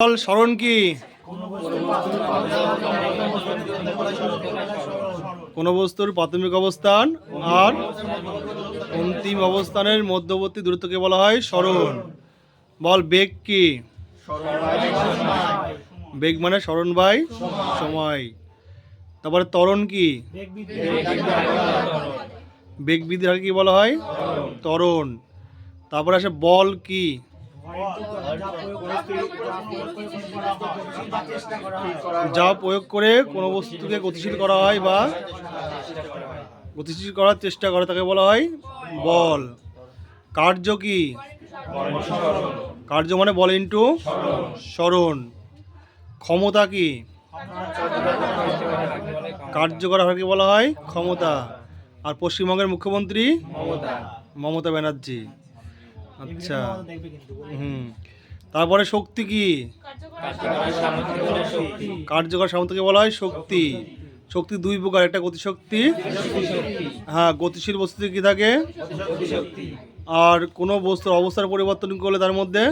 বল স্মরণ কি? কোন বস্তুর প্রাথমিক অবস্থান আর অন্তিম অবস্থানের মধ্যবর্তী দূরত্বকে বলা হয়? স্মরণ। বল বেগ কি? বেগ মানে স্মরণ বাই সময়। তারপরে তরণ কি? বেগ বৃদ্ধির কি বলা হয়? তরণ তারপরে আসে বল কি? যা প্রয়োগ করে কোনো বস্তুকে গতিশীল করা হয় বা গতিশীল করার চেষ্টা করে, তাকে বলা হয় বল। কার্য কি? কার্য মানে বল ইন্টু স্মরণ ক্ষমতা কি? কার্যকর হারকে বলা হয়? ক্ষমতা। আর পশ্চিমবঙ্গের মুখ্যমন্ত্রী? মমতা ব্যানার্জি। আচ্ছা। হুম। তারপরে শক্তি কি? কার্যকর সামর্থ্যকে বলা হয় শক্তি। শক্তি দুই প্রকার একটা গতিশক্তি হ্যাঁ গতিশীল বস্তুতে কি থাকে? আর কোনো বস্তুর অবস্থার পরিবর্তন করলে তার মধ্যে?